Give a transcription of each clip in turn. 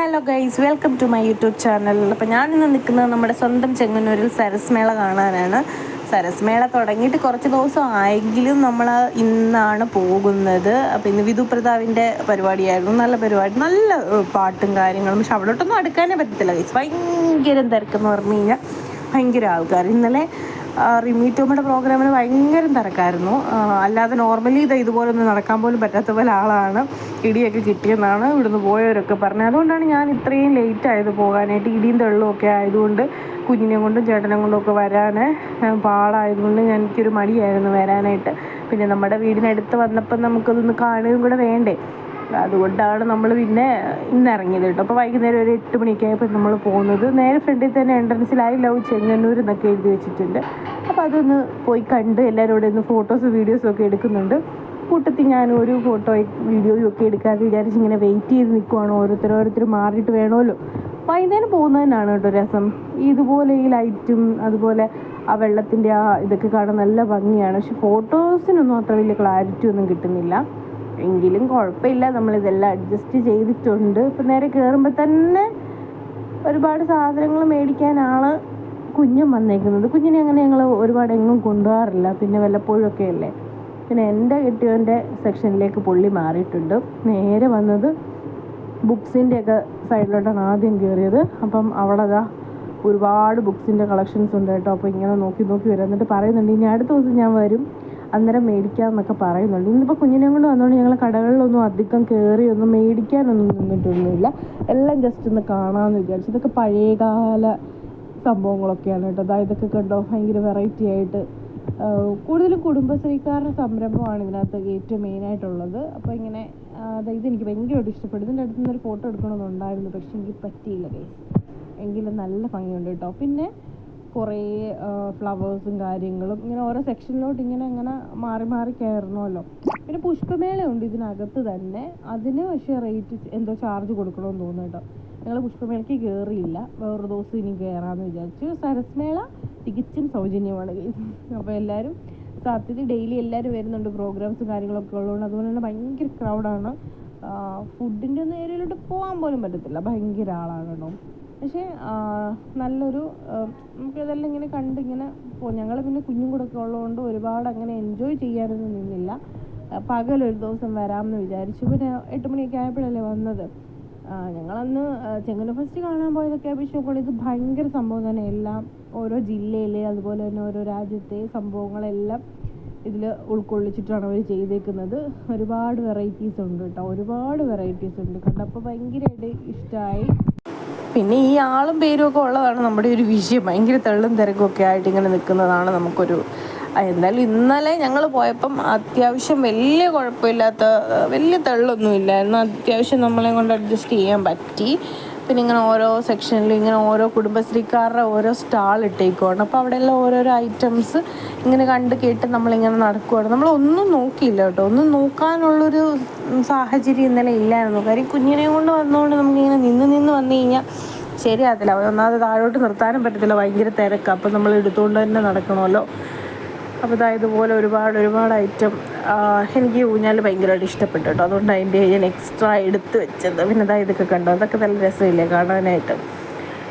Hello guys welcome to my YouTube channel അപ്പോൾ ഞാനിന്ന് നിൽക്കുന്നത് നമ്മുടെ സ്വന്തം ചെങ്ങന്നൂരിൽ സരസ്മേള കാണാനാണ്. സരസ്മേള തുടങ്ങിയിട്ട് കുറച്ച് ദിവസം ആയെങ്കിലും നമ്മൾ ഇന്നാണ് പോകുന്നത്. അപ്പോൾ ഇന്ന് വിധു പ്രതാവിന്റെ പരിപാടിയായിരുന്നു. നല്ല പരിപാടി. നല്ല പാട്ടും കാര്യങ്ങളും. പക്ഷെ അവിടോട്ടൊന്നും അടുക്കാനേ പറ്റത്തില്ല ഗൈസ് ഭയങ്കര തിരക്കെന്ന് പറഞ്ഞു കഴിഞ്ഞാൽ ഭയങ്കര ആൾക്കാർ. ഇന്നലെ റിമി ടോമയുടെ പ്രോഗ്രാമിന് ഭയങ്കര തിരക്കായിരുന്നു. അല്ലാതെ നോർമലി ഇത് ഇതുപോലെ ഒന്നും നടക്കാൻ പോലും പറ്റാത്ത പോലെ ആളാണ്. ഇടിയൊക്കെ കിട്ടിയെന്നാണ് ഇവിടുന്ന് പോയവരൊക്കെ പറഞ്ഞത്. അതുകൊണ്ടാണ് ഞാൻ ഇത്രയും ലേറ്റ് ആയത് പോകാനായിട്ട് ഇടിയും തെള്ളും ഒക്കെ ആയതുകൊണ്ട് കുഞ്ഞിനെ കൊണ്ടും ചേട്ടനെ കൊണ്ടും ഒക്കെ വരാൻ പാടായതുകൊണ്ട് എനിക്കൊരു മടിയായിരുന്നു വരാനായിട്ട്. പിന്നെ നമ്മുടെ വീടിനടുത്ത് വന്നപ്പോൾ നമുക്കതൊന്ന് കാണുകയും കൂടെ വേണ്ടേ. അതുകൊണ്ടാണ് നമ്മൾ പിന്നെ ഇന്ന് ഇറങ്ങിയത് കേട്ടോ. അപ്പോൾ വൈകുന്നേരം ഒരു എട്ട് മണിയൊക്കെ ആയപ്പോൾ നമ്മൾ പോകുന്നത്. നേരെ ഫ്രണ്ടിൽ തന്നെ എൻട്രൻസിൽ ഐ ലവ് ചെങ്ങന്നൂർ എന്നൊക്കെ എഴുതി വെച്ചിട്ടുണ്ട്. അപ്പോൾ അതൊന്ന് പോയി കണ്ട് എല്ലാവരും ഇവിടെ നിന്ന് ഫോട്ടോസ് വീഡിയോസും ഒക്കെ എടുക്കുന്നുണ്ട്. കൂട്ടത്തിൽ ഞാൻ ഒരു ഫോട്ടോയും വീഡിയോയും ഒക്കെ എടുക്കാതെ വിചാരിച്ച് ഇങ്ങനെ വെയിറ്റ് ചെയ്ത് നിൽക്കുവാണ് ഓരോരുത്തർ ഓരോരുത്തർ മാറിയിട്ട് വേണമല്ലോ. വൈകുന്നേരം പോകുന്നതിനാണ് കേട്ടോ രസം. ഇതുപോലെ ഈ ലൈറ്റും അതുപോലെ ആ വെള്ളത്തിന്റെ ആ ഇതൊക്കെ കാണാൻ നല്ല ഭംഗിയാണ്. പക്ഷെ ഫോട്ടോസിനൊന്നും അത്ര വലിയ ക്ലാരിറ്റി ഒന്നും കിട്ടുന്നില്ല. എങ്കിലും കുഴപ്പമില്ല. നമ്മളിതെല്ലാം അഡ്ജസ്റ്റ് ചെയ്തിട്ടുണ്ട്. ഇപ്പം നേരെ കയറുമ്പോൾ തന്നെ ഒരുപാട് സാധനങ്ങൾ മേടിക്കാനാണ് കുഞ്ഞും വന്നേക്കുന്നത്. കുഞ്ഞിനെ അങ്ങനെ ഞങ്ങൾ ഒരുപാട് എങ്ങും കൊണ്ടുപോകാറില്ല. പിന്നെ വല്ലപ്പോഴും ഒക്കെ അല്ലേ? പിന്നെ എന്റെ കെട്ടിയവന്റെ സെക്ഷനിലേക്ക് പുള്ളി മാറിയിട്ടുണ്ട്. നേരെ വന്നത് ബുക്സിന്റെയൊക്കെ സൈഡിലോട്ടാണ് ആദ്യം കയറിയത്. അപ്പം അവിടെ അതാ ഒരുപാട് ബുക്സിന്റെ കളക്ഷൻസ് ഉണ്ട് കേട്ടോ. അപ്പോൾ ഇങ്ങനെ നോക്കി നോക്കി വരും. എന്നിട്ട് പറയുന്നുണ്ട് ഇനി അടുത്ത ദിവസം ഞാൻ വരും. അന്നേരം മേടിക്കാമെന്നൊക്കെ പറയുന്നുണ്ട്. ഇന്നിപ്പോൾ കുഞ്ഞിനെ കൊണ്ട് വന്നുകൊണ്ട് ഞങ്ങൾ കടകളിലൊന്നും അധികം കയറി ഒന്നും മേടിക്കാനൊന്നും നിന്നിട്ടൊന്നുമില്ല. എല്ലാം ജസ്റ്റ് ഒന്ന് കാണാമെന്ന് വിചാരിച്ചു. ഇതൊക്കെ പഴയകാല സംഭവങ്ങളൊക്കെയാണ് കേട്ടോ. അതായത് ഇതൊക്കെ കണ്ടോ? ഭയങ്കര വെറൈറ്റി ആയിട്ട് കൂടുതലും കുടുംബശ്രീക്കാരുടെ സംരംഭമാണ് ഇതിനകത്ത് ഏറ്റവും മെയിനായിട്ടുള്ളത് അപ്പോൾ ഇങ്ങനെ അതായത് ഇതെനിക്ക് ഭയങ്കരമായിട്ട് ഇഷ്ടപ്പെട്ടു. ഇതിന്റെ അടുത്ത് നിന്നൊരു ഫോട്ടോ എടുക്കണമെന്നുണ്ടായിരുന്നു പക്ഷെ എനിക്ക് പറ്റിയില്ല കേസ് എങ്കിലും നല്ല ഭംഗിയുണ്ട് കേട്ടോ. പിന്നെ കുറേ ഫ്ലവേഴ്സും കാര്യങ്ങളും ഇങ്ങനെ ഓരോ സെക്ഷനിലോട്ട് ഇങ്ങനെ അങ്ങനെ മാറി മാറി കയറണമല്ലോ. പിന്നെ പുഷ്പമേളയുണ്ട് ഇതിനകത്ത് തന്നെ. അതിന് പക്ഷേ റേറ്റ് എന്തോ ചാർജ് കൊടുക്കണമെന്ന് തോന്നുന്നു കേട്ടോ. ഞങ്ങൾ പുഷ്പമേളയ്ക്ക് കയറിയില്ല വേറൊരു ദിവസം ഇനി കയറാമെന്ന് വിചാരിച്ചു. സരസ്മേള തികച്ചും സൗജന്യമാണ്. അപ്പോൾ എല്ലാവരും സത്യത്തിൽ ഡെയിലി എല്ലാവരും വരുന്നുണ്ട് പ്രോഗ്രാംസും കാര്യങ്ങളൊക്കെ ഉള്ളതുകൊണ്ട് അതുപോലെ തന്നെ ഭയങ്കര ക്രൗഡാണ് ഫുഡിന്റെ ഒന്നും ഏരിയയിലോട്ട് പോകാൻ പോലും പറ്റത്തില്ല. ഭയങ്കര ആളാണ് പക്ഷേ നല്ലൊരു നമുക്കിതെല്ലാം ഇങ്ങനെ കണ്ടിങ്ങനെ പോകും ഞങ്ങൾ പിന്നെ കുഞ്ഞും കൂടെ ഒക്കെ ഉള്ളതുകൊണ്ട് ഒരുപാട് അങ്ങനെ എൻജോയ് ചെയ്യാനൊന്നും നിന്നില്ല. പകലൊരു ദിവസം വരാമെന്ന് വിചാരിച്ചു. പിന്നെ എട്ട് മണിയൊക്കെ ആയപ്പോഴല്ലേ വന്നത്? ഞങ്ങളന്ന് ചെങ്ങന്നൂർ ഫസ്റ്റ് കാണാൻ പോയതൊക്കെ അഭിഷേക് ഇത് ഭയങ്കര സംഭവം തന്നെ. എല്ലാം ഓരോ ജില്ലയിലെ അതുപോലെ തന്നെ ഓരോ രാജ്യത്തെ സംഭവങ്ങളെല്ലാം ഇതിൽ ഉൾക്കൊള്ളിച്ചിട്ടാണ് അവർ ചെയ്തേക്കുന്നത്. ഒരുപാട് വെറൈറ്റീസ് ഉണ്ട് കേട്ടോ. ഒരുപാട് വെറൈറ്റീസ് ഉണ്ട്. കണ്ടപ്പോൾ ഭയങ്കരമായിട്ട് ഇഷ്ടമായി പിന്നെ ഈ ആളും പേരും ഒക്കെ ഉള്ളതാണ് നമ്മുടെ ഒരു വിഷയം. ഭയങ്കര തെള്ളും തിരക്കും ഒക്കെ ആയിട്ട് ഇങ്ങനെ നിൽക്കുന്നതാണ് നമുക്കൊരു എന്തായാലും ഇന്നലെ ഞങ്ങൾ പോയപ്പം അത്യാവശ്യം വലിയ കുഴപ്പമില്ലാത്ത വലിയ തെള്ളൊന്നും ഇല്ലായിരുന്നു. അത്യാവശ്യം നമ്മളെ കൊണ്ട് അഡ്ജസ്റ്റ് ചെയ്യാൻ പറ്റി. പിന്നെ ഇങ്ങനെ ഓരോ സെക്ഷനിലും ഇങ്ങനെ ഓരോ കുടുംബശ്രീക്കാരുടെ ഓരോ സ്റ്റാൾ ഇട്ടേക്കുവാണ്. അപ്പോൾ അവിടെയെല്ലാം ഓരോരോ ഐറ്റംസ് ഇങ്ങനെ കണ്ട് കേട്ട് നമ്മളിങ്ങനെ നടക്കുവാണ്. നമ്മളൊന്നും നോക്കിയില്ല കേട്ടോ. ഒന്നും നോക്കാനുള്ളൊരു സാഹചര്യം ഇന്നലെ ഇല്ലായിരുന്നു. കാര്യം കുഞ്ഞിനെ കൊണ്ട് വന്നുകൊണ്ട് നമുക്കിങ്ങനെ നിന്ന് നിന്ന് വന്നു കഴിഞ്ഞാൽ ശരിയാകത്തില്ല ഒന്നാമത് താഴോട്ട് നിർത്താനും പറ്റത്തില്ല. ഭയങ്കര തിരക്ക്. അപ്പം നമ്മൾ എടുത്തുകൊണ്ട് തന്നെ നടക്കണമല്ലോ. അപ്പോൾ ഇതാ ഇതുപോലെ ഒരുപാട് ഒരുപാട് ഐറ്റം എനിക്ക് ഊഞ്ഞാൽ ഭയങ്കരമായിട്ട് ഇഷ്ടപ്പെട്ടു കേട്ടോ. അതുകൊണ്ട് അതിന്റെ ഞാൻ എക്സ്ട്രാ എടുത്ത് വെച്ചത്. പിന്നെ ഇതാ ഇതൊക്കെ കണ്ടോ? അതൊക്കെ നല്ല രസമില്ലേ കാണാനായിട്ട്.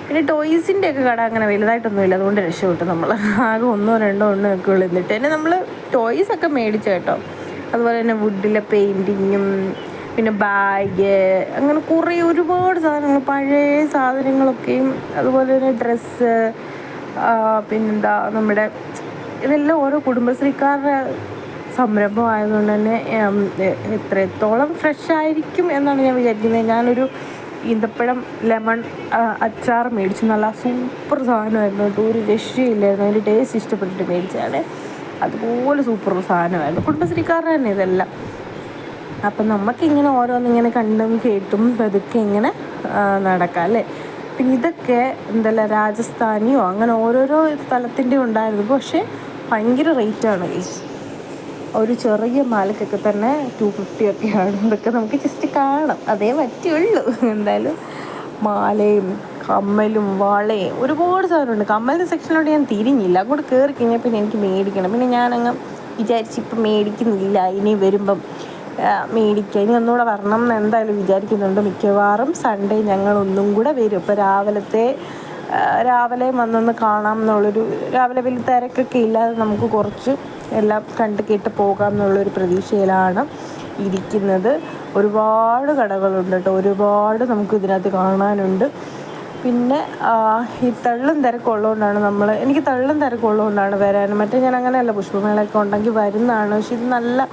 പിന്നെ ടോയ്സിന്റെ ഒക്കെ കട അങ്ങനെ വലുതായിട്ടൊന്നും ഇല്ല അതുകൊണ്ട് രക്ഷപ്പെട്ടു നമ്മൾ ആകെ ഒന്നോ രണ്ടോ ഒന്നോ ഒക്കെ ഉള്ളു എന്നിട്ട്. തന്നെ നമ്മൾ ടോയ്സ് ഒക്കെ മേടിച്ചു കേട്ടോ. അതുപോലെ തന്നെ വുഡിലെ പെയിന്റിങ്ങും പിന്നെ ബാഗ് അങ്ങനെ കുറേ ഒരുപാട് സാധനങ്ങൾ പഴയ സാധനങ്ങളൊക്കെയും അതുപോലെ തന്നെ ഡ്രസ്സ് പിന്നെന്താ നമ്മുടെ ഇതെല്ലാം ഓരോ കുടുംബശ്രീക്കാരുടെ സംരംഭം ആയതുകൊണ്ട് തന്നെ എത്രത്തോളം ഫ്രഷ് ആയിരിക്കും എന്നാണ് ഞാൻ വിചാരിക്കുന്നത്. ഞാനൊരു ഈന്തപ്പഴം ലെമൺ അച്ചാർ മേടിച്ചു. നല്ല സൂപ്പർ സാധനമായിരുന്നു കേട്ടോ. ഒരു രക്ഷയില്ലായിരുന്നു. അതിന്റെ ടേസ്റ്റ് ഇഷ്ടപ്പെട്ടിട്ട് മേടിച്ചതാണ്. അതുപോലെ സൂപ്പർ സാധനമായിരുന്നു. കുടുംബശ്രീക്കാരുടെ തന്നെ ഇതെല്ലാം. അപ്പം നമുക്കിങ്ങനെ ഓരോന്നിങ്ങനെ കണ്ടും കേട്ടും പതുക്കെ ഇങ്ങനെ നടക്കാം അല്ലേ? പിന്നെ ഇതൊക്കെ എന്തല്ല രാജസ്ഥാനിയോ അങ്ങനെ ഓരോരോ സ്ഥലത്തിന്റെ ഉണ്ടായിരുന്നു. പക്ഷേ ഭയങ്കര റേറ്റാണ് ഗൈസ് ഒരു ചെറിയ മാലക്കൊക്കെ തന്നെ ടു ഫിഫ്റ്റി ആണ് ഇതൊക്കെ നമുക്ക് ജസ്റ്റ് കാണാം. അതേ പറ്റുള്ളൂ. എന്തായാലും മാലയും കമ്മലും വളയും ഒരുപാട് സാധനമുണ്ട്. കമ്മലിന്റെ സെക്ഷനിലോട്ട് ഞാൻ തിരിഞ്ഞില്ല. അങ്ങോട്ട് കയറി കഴിഞ്ഞാൽ പിന്നെ എനിക്ക് മേടിക്കണം. പിന്നെ ഞാനങ്ങ് വിചാരിച്ച് ഇപ്പം മേടിക്കുന്നില്ല. ഇനി വരുമ്പം മേടിക്കുക ഇനി ഒന്നുകൂടെ വരണം എന്ന് എന്തായാലും വിചാരിക്കുന്നുണ്ട്. മിക്കവാറും സൺഡേ ഞങ്ങൾ ഒന്നും കൂടെ വരും. ഇപ്പോൾ രാവിലത്തെ രാവിലെ വന്നൊന്ന് കാണാം എന്നുള്ളൊരു രാവിലെ വലിയ തിരക്കൊക്കെ ഇല്ലാതെ നമുക്ക് കുറച്ച് എല്ലാം കണ്ട് കേട്ട് പോകാം എന്നുള്ളൊരു പ്രതീക്ഷയിലാണ് ഇരിക്കുന്നത്. ഒരുപാട് കടകളുണ്ട് കേട്ടോ. ഒരുപാട് നമുക്ക് ഇതിനകത്ത് കാണാനുണ്ട്. പിന്നെ ഈ തള്ളും തിരക്കുള്ളതുകൊണ്ടാണ് നമ്മൾ എനിക്ക് തള്ളും തിരക്കുള്ളതുകൊണ്ടാണ് വരാൻ. മറ്റേ ഞാൻ അങ്ങനെയല്ല പുഷ്പമേളയൊക്കെ ഉണ്ടെങ്കിൽ വരുന്നതാണ്. പക്ഷെ ഇത് നല്ല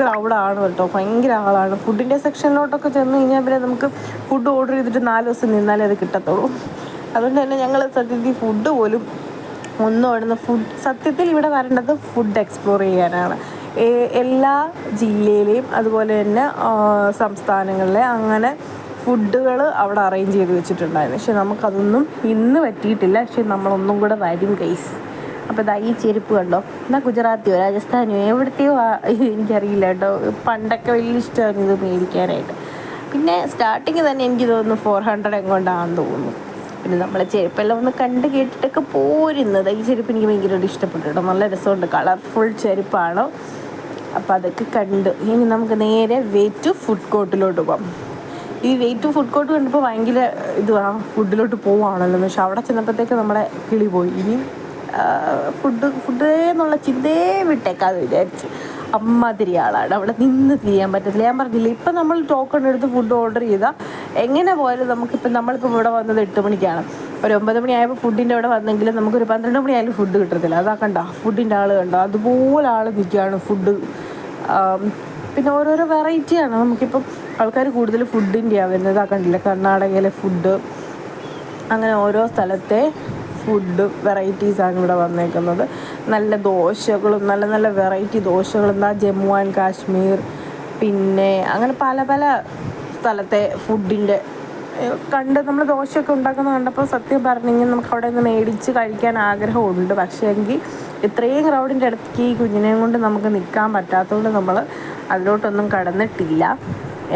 ക്രൗഡാണ് കേട്ടോ. ഭയങ്കര ആളാണ്. ഫുഡിന്റെ സെക്ഷനിലോട്ടൊക്കെ ചെന്ന് കഴിഞ്ഞാൽ പിന്നെ നമുക്ക് ഫുഡ് ഓർഡർ ചെയ്തിട്ട് നാല് ദിവസം നിന്നാലേ അത് കിട്ടത്തുള്ളൂ. അതുകൊണ്ട് തന്നെ ഞങ്ങൾ സത്യത്തിൽ ഫുഡ് പോലും ഒന്നും അവിടുന്ന് ഫുഡ് സത്യത്തിൽ ഇവിടെ വരേണ്ടത് ഫുഡ് എക്സ്പ്ലോർ ചെയ്യാനാണ്. എല്ലാ ജില്ലയിലെയും അതുപോലെ തന്നെ സംസ്ഥാനങ്ങളിലെ അങ്ങനെ ഫുഡുകൾ അവിടെ അറേഞ്ച് ചെയ്ത് വെച്ചിട്ടുണ്ടായിരുന്നു. പക്ഷെ നമുക്കതൊന്നും ഇന്ന് പറ്റിയിട്ടില്ല. പക്ഷെ നമ്മളൊന്നും കൂടെ വരും ഗൈസ് അപ്പോൾ ഇതാ ഈ ചെരുപ്പ് കണ്ടോ? എന്നാൽ ഗുജറാത്തിയോ രാജസ്ഥാനിയോ എവിടത്തെയോ എനിക്കറിയില്ല കേട്ടോ. പണ്ടൊക്കെ വലിയ ഇഷ്ടമാണ് ഇത് മേടിക്കാനായിട്ട്. പിന്നെ സ്റ്റാർട്ടിങ് തന്നെ എനിക്ക് തോന്നുന്നു ഫോർ ഹൺഡ്രഡ് എങ്ങോട്ടാണെന്ന് തോന്നുന്നു. പിന്നെ നമ്മളെ ചെരുപ്പെല്ലാം ഒന്ന് കണ്ട് കേട്ടിട്ടൊക്കെ പോരുന്നത്. ഈ ചെരുപ്പ് എനിക്ക് ഭയങ്കരമായിട്ട് ഇഷ്ടപ്പെട്ടു കേട്ടോ. നല്ല രസമുണ്ട്. കളർഫുൾ ചെരുപ്പാണ്. അപ്പോൾ അതൊക്കെ കണ്ട് ഇനി നമുക്ക് നേരെ വെയ്റ്റ് ഫുഡ് കോർട്ടിലോട്ട് പോകാം ഈ വെയ്റ്റ് ഫുഡ് കോർട്ട് കണ്ടപ്പോൾ ഭയങ്കര ഇത് ഫുഡിലോട്ട് പോവാണല്ലോ. പക്ഷെ അവിടെ ചെന്നപ്പോഴത്തേക്ക് നമ്മളെ കിളി പോയി. ഇനി ഫുഡ് ഫുഡ് എന്നുള്ള ചിന്തയെ വിട്ടേക്കാതെ വിചാരിച്ചു. അമ്മാതിരി ആളാണ്. അവിടെ നിന്ന് തിരിയാൻ പറ്റത്തില്ല. ഞാൻ പറഞ്ഞില്ല ഇപ്പം നമ്മൾ ടോക്കൺ എടുത്ത് ഫുഡ് ഓർഡർ ചെയ്താൽ എങ്ങനെ പോയാലും നമുക്കിപ്പം നമ്മളിപ്പോൾ ഇവിടെ വന്നത് എട്ട് മണിക്കാണ്. ഒരു ഒമ്പത് മണിയായപ്പോൾ ഫുഡിന്റെ അവിടെ വന്നെങ്കിലും നമുക്കൊരു പന്ത്രണ്ട് മണിയായാലും ഫുഡ് കിട്ടത്തില്ല. അതാ കണ്ട ഫുഡിന്റെ ആൾ കണ്ടോ അതുപോലെ ആൾ നിൽക്കുകയാണ് ഫുഡ് പിന്നെ ഓരോരോ വെറൈറ്റിയാണ് നമുക്കിപ്പം ആൾക്കാർ കൂടുതൽ ഫുഡിന്റെയാണ് വരുന്നത്. ആ കണ്ടില്ല കർണാടകയിലെ ഫുഡ് അങ്ങനെ ഓരോ സ്ഥലത്തെ ഫുഡ് വെറൈറ്റീസാണ് ഇവിടെ വന്നേക്കുന്നത്. നല്ല ദോശകളും നല്ല നല്ല വെറൈറ്റി ദോശകളും. എന്താ ജമ്മു ആൻഡ് കാശ്മീർ പിന്നെ അങ്ങനെ പല പല സ്ഥലത്തെ ഫുഡിന്റെ കണ്ട് നമ്മൾ ദോശയൊക്കെ ഉണ്ടാക്കുന്ന കണ്ടപ്പോൾ സത്യം പറഞ്ഞെങ്കിൽ നമുക്ക് അവിടെ നിന്ന് മേടിച്ച് കഴിക്കാൻ ആഗ്രഹമുണ്ട്. പക്ഷേ എങ്കിൽ ഇത്രയും ക്രൗഡിന്റെ അടുത്തേക്ക് ഈ കുഞ്ഞിനെയും കൊണ്ട് നമുക്ക് നിൽക്കാൻ പറ്റാത്തതുകൊണ്ട് നമ്മൾ അതിലോട്ടൊന്നും കടന്നിട്ടില്ല.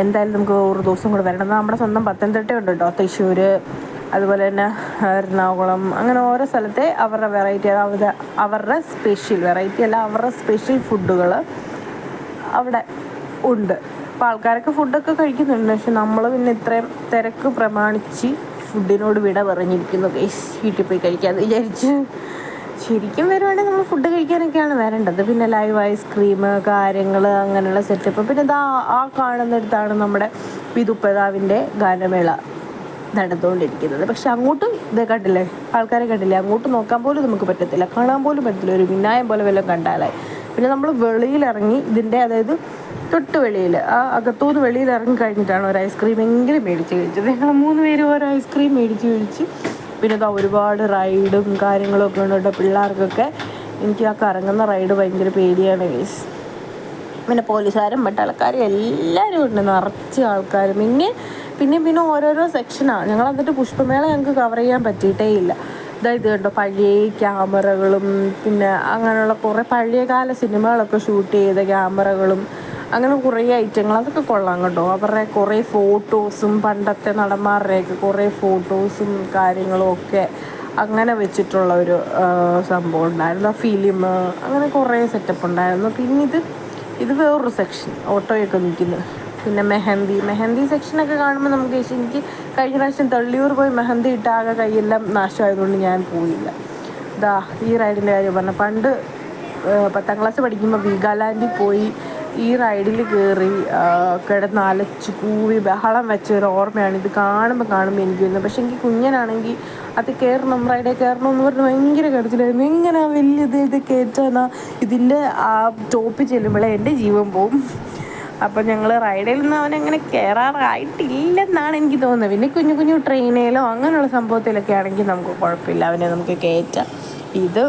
എന്തായാലും നമുക്ക് ഒരു ദിവസം കൂടെ വരണം. നമ്മുടെ സ്വന്തം പത്തനംതിട്ട ഉണ്ട് കേട്ടോ തൃശ്ശൂർ അതുപോലെ തന്നെ എറണാകുളം അങ്ങനെ ഓരോ സ്ഥലത്തെ അവരുടെ വെറൈറ്റി അതായത് അവരുടെ സ്പെഷ്യൽ വെറൈറ്റി അല്ല അവരുടെ സ്പെഷ്യൽ ഫുഡുകൾ അവിടെ ഉണ്ട്. അപ്പോൾ ആൾക്കാരൊക്കെ ഫുഡൊക്കെ കഴിക്കുന്നുണ്ട്. പക്ഷെ നമ്മൾ പിന്നെ ഇത്രയും തിരക്ക് പ്രമാണിച്ച് ഫുഡിനോട് വിട പറഞ്ഞിരിക്കുന്നു വീട്ടിൽ പോയി കഴിക്കാമെന്ന് വിചാരിച്ച്. ശരിക്കും വരുവാണെങ്കിൽ നമ്മൾ ഫുഡ് കഴിക്കാനൊക്കെയാണ് വരേണ്ടത്. പിന്നെ ലൈവ് ഐസ്ക്രീം കാര്യങ്ങൾ അങ്ങനെയുള്ള സെറ്റപ്പ് പിന്നെ ഇതാ ആ കാണുന്നിടത്താണ് നമ്മുടെ വിധുപ്രതാവിന്റെ ഗാനമേള. നടന്നുകൊണ്ടിരിക്കുന്നത്. പക്ഷെ അങ്ങോട്ടും ഇത് കണ്ടില്ലേ? ആൾക്കാരെ കണ്ടില്ലേ? അങ്ങോട്ട് നോക്കാൻ പോലും നമുക്ക് പറ്റത്തില്ല. കാണാൻ പോലും പറ്റത്തില്ല. ഒരു വിനായം പോലെ വല്ലതും കണ്ടാലായി പിന്നെ നമ്മൾ വെളിയിലിറങ്ങി ഇതിന്റെ അതായത് തൊട്ട് വെളിയിൽ ആ അകത്തുനിന്ന് വെളിയിൽ ഇറങ്ങി കഴിഞ്ഞിട്ടാണ് ഒരു ഐസ്ക്രീം എങ്കിലും മേടിച്ച് കഴിച്ചത്. ഞങ്ങൾ മൂന്ന് പേര് ഓരോ ഐസ്ക്രീം മേടിച്ച് കഴിച്ച് പിന്നെ ഇതാ ഒരുപാട് റൈഡും കാര്യങ്ങളൊക്കെ ഉണ്ട് പിള്ളേർക്കൊക്കെ. എനിക്ക് ആ കറങ്ങുന്ന റൈഡ് ഭയങ്കര പേടിയാണ് ഗൈസ് പിന്നെ പോലീസുകാരും മറ്റാൾക്കാരും എല്ലാവരും ഉണ്ട്. നിറച്ച് ആൾക്കാരും. പിന്നെ പിന്നെ പിന്നെ ഓരോരോ സെക്ഷനാണ് ഞങ്ങൾ എന്നിട്ട് പുഷ്പമേള ഞങ്ങൾക്ക് കവർ ചെയ്യാൻ പറ്റിയിട്ടേ ഇല്ല. ഇതായത് കേട്ടോ പഴയ ക്യാമറകളും പിന്നെ അങ്ങനെയുള്ള കുറേ പഴയകാല സിനിമകളൊക്കെ ഷൂട്ട് ചെയ്ത ക്യാമറകളും അങ്ങനെ കുറേ ഐറ്റങ്ങൾ അതൊക്കെ കൊള്ളാം കേട്ടോ. അവരുടെ കുറേ ഫോട്ടോസും പണ്ടത്തെ നടന്മാരുടെയൊക്കെ കുറേ ഫോട്ടോസും കാര്യങ്ങളും ഒക്കെ അങ്ങനെ വെച്ചിട്ടുള്ള ഒരു സംഭവം ഉണ്ടായിരുന്നു. ഫിലിം അങ്ങനെ കുറേ സെറ്റപ്പ് ഉണ്ടായിരുന്നു. പിന്നെ ഇത് ഇത് വേറൊരു സെക്ഷൻ ഓട്ടോയൊക്കെ നിൽക്കുന്നത് പിന്നെ മെഹന്തി. മെഹന്തി സെക്ഷനൊക്കെ കാണുമ്പോൾ നമുക്ക് എനിക്ക് കഴിഞ്ഞ പ്രാവശ്യം തള്ളിയൂർ പോയി മെഹന്തി ഇട്ട ആകെ കൈയെല്ലാം നാശമായതുകൊണ്ട് ഞാൻ പോയില്ല. ഇതാ ഈ റൈഡിന്റെ കാര്യം പറഞ്ഞു. പണ്ട് പത്താം ക്ലാസ് പഠിക്കുമ്പോൾ വീഗാലാൻഡിൽ പോയി ഈ റൈഡിൽ കയറി കിടന്ന് അലച്ച് കൂവി ബഹളം വെച്ച ഒരു ഓർമ്മയാണ്. ഇത് കാണുമ്പോൾ കാണുമ്പോൾ എനിക്ക് വരുന്നത്. പക്ഷേ എനിക്ക് കുഞ്ഞനാണെങ്കിൽ അത് കയറണം റൈഡേ കയറണം എന്ന് പറഞ്ഞ് ഭയങ്കര കിടച്ചിലായിരുന്നു എങ്ങനെ വലിയത് ഇത് കയറ്റാന്നാ ഇതിന്റെ ആ ടോപ്പ് ചെല്ലുമ്പോഴേ എന്റെ ജീവൻ പോവും. അപ്പോൾ ഞങ്ങൾ നിന്ന് അങ്ങനെ കയറാറായിട്ടില്ലെന്നാണ് എനിക്ക് തോന്നുന്നത്. പിന്നെ കുഞ്ഞു കുഞ്ഞു ട്രെയിനിലോ അങ്ങനെയുള്ള സംഭവത്തിലൊക്കെ ആണെങ്കിൽ നമുക്ക് കുഴപ്പമില്ല. അവനെ നമുക്ക് കയറ്റാം. ഇത്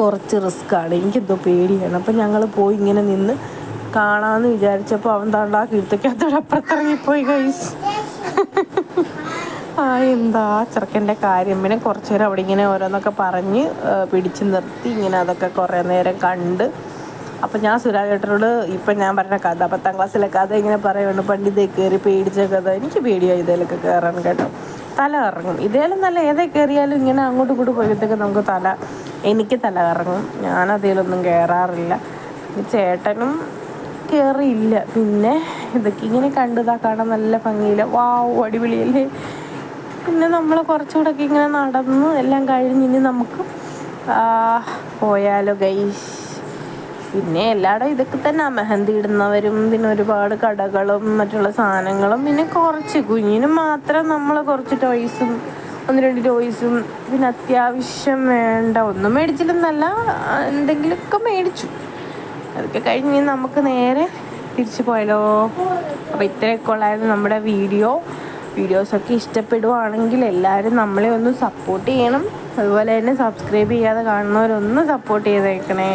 കുറച്ച് റിസ്ക്കാണ് എനിക്കെന്തോ പേടിയാണ്. അപ്പം ഞങ്ങൾ പോയി ഇങ്ങനെ നിന്ന് കാണാമെന്ന് വിചാരിച്ചപ്പോൾ അവൻ താണ്ടാ കീർത്തിക്കകത്തോടെ അപ്പുറത്തിറങ്ങിപ്പോയി കൈസ് ആ എന്താ ചെറുക്കന്റെ കാര്യം. പിന്നെ കുറച്ച് നേരം അവിടെ ഇങ്ങനെ ഓരോന്നൊക്കെ പറഞ്ഞ് പിടിച്ചു നിർത്തി ഇങ്ങനെ അതൊക്കെ കുറേ നേരം കണ്ട് അപ്പം ഞാൻ സുരാജേട്ടനോട് ഇപ്പം ഞാൻ പറഞ്ഞ കഥ പത്താം ക്ലാസ്സിലെ കഥ ഇങ്ങനെ പറയുന്നുണ്ട് പണ്ഡിതേ കയറി പേടിച്ച കഥ. എനിക്ക് പേടിയായി ഇതിലൊക്കെ കയറാൻ കേട്ടോ. തല കറങ്ങും. ഇതേലും നല്ല ഏതേ കയറിയാലും ഇങ്ങനെ അങ്ങോട്ടും ഇങ്ങോട്ടും പോയപ്പോഴത്തേക്ക് നമുക്ക് തല എനിക്ക് തല കറങ്ങും. ഞാൻ അതിലൊന്നും കയറാറില്ല ചേട്ടനും കയറിയില്ല പിന്നെ ഇതൊക്കെ ഇങ്ങനെ കണ്ടതാ കാണാൻ നല്ല ഭംഗിയില്ല. വാവ് അടിപൊളിയല്ലേ? പിന്നെ നമ്മൾ കുറച്ചുകൂടെ ഒക്കെ ഇങ്ങനെ നടന്ന് എല്ലാം കഴിഞ്ഞ് ഇനി നമുക്ക് പോയാലോ ഗൈസ് പിന്നെ എല്ലായിടും ഇതൊക്കെ തന്നെ. മെഹന്തി ഇടുന്നവരും പിന്നെ ഒരുപാട് കടകളും മറ്റുള്ള സാധനങ്ങളും പിന്നെ കുറച്ച് കുഞ്ഞിന് മാത്രം നമ്മൾ കുറച്ച് ടോയ്സും ഒന്ന് രണ്ട് ടോയ്സും പിന്നെ അത്യാവശ്യം വേണ്ട ഒന്നും മേടിച്ചില്ലെന്നല്ല എന്തെങ്കിലുമൊക്കെ മേടിച്ചു. അതൊക്കെ കഴിഞ്ഞ് നമുക്ക് നേരെ തിരിച്ചു പോയാലോ അപ്പോൾ ഇത്രയൊക്കെ ഉള്ളായിരുന്നു നമ്മുടെ വീഡിയോ. വീഡിയോസൊക്കെ ഇഷ്ടപ്പെടുവാണെങ്കിൽ എല്ലാവരും നമ്മളെ ഒന്ന് സപ്പോർട്ട് ചെയ്യണം. അതുപോലെ തന്നെ സബ്സ്ക്രൈബ് ചെയ്യാതെ കാണുന്നവരൊന്ന് സപ്പോർട്ട് ചെയ്തേക്കണേ.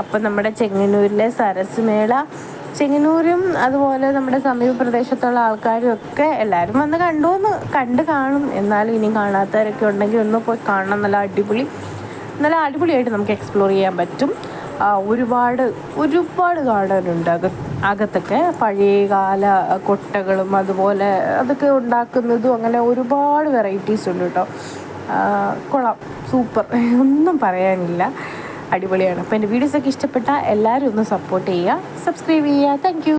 അപ്പം നമ്മുടെ ചെങ്ങന്നൂരിലെ സരസ് മേള ചെങ്ങന്നൂരും അതുപോലെ നമ്മുടെ സമീപ പ്രദേശത്തുള്ള ആൾക്കാരും ഒക്കെ എല്ലാവരും വന്ന് കണ്ടു എന്ന് കണ്ട് കാണും. എന്നാലും ഇനി കാണാത്തവരൊക്കെ ഉണ്ടെങ്കിൽ ഒന്ന് പോയി കാണണം. നല്ല അടിപൊളി നല്ല അടിപൊളിയായിട്ട് നമുക്ക് എക്സ്പ്ലോർ ചെയ്യാൻ പറ്റും. ഒരുപാട് ഒരുപാട് കാണാനുണ്ട് അക അകത്തൊക്കെ. പഴയകാല കൊട്ടകളും അതുപോലെ അതൊക്കെ ഉണ്ടാക്കുന്നതും അങ്ങനെ ഒരുപാട് വെറൈറ്റീസ് ഉണ്ട് കേട്ടോ. കൊള്ളാം. സൂപ്പർ. ഒന്നും പറയാനില്ല. അടിപൊളിയാണ്. അപ്പോൾ എന്റെ വീഡിയോസൊക്കെ ഇഷ്ടപ്പെട്ടാൽ എല്ലാവരും ഒന്ന് സപ്പോർട്ട് ചെയ്യുക. സബ്സ്ക്രൈബ് ചെയ്യുക. താങ്ക്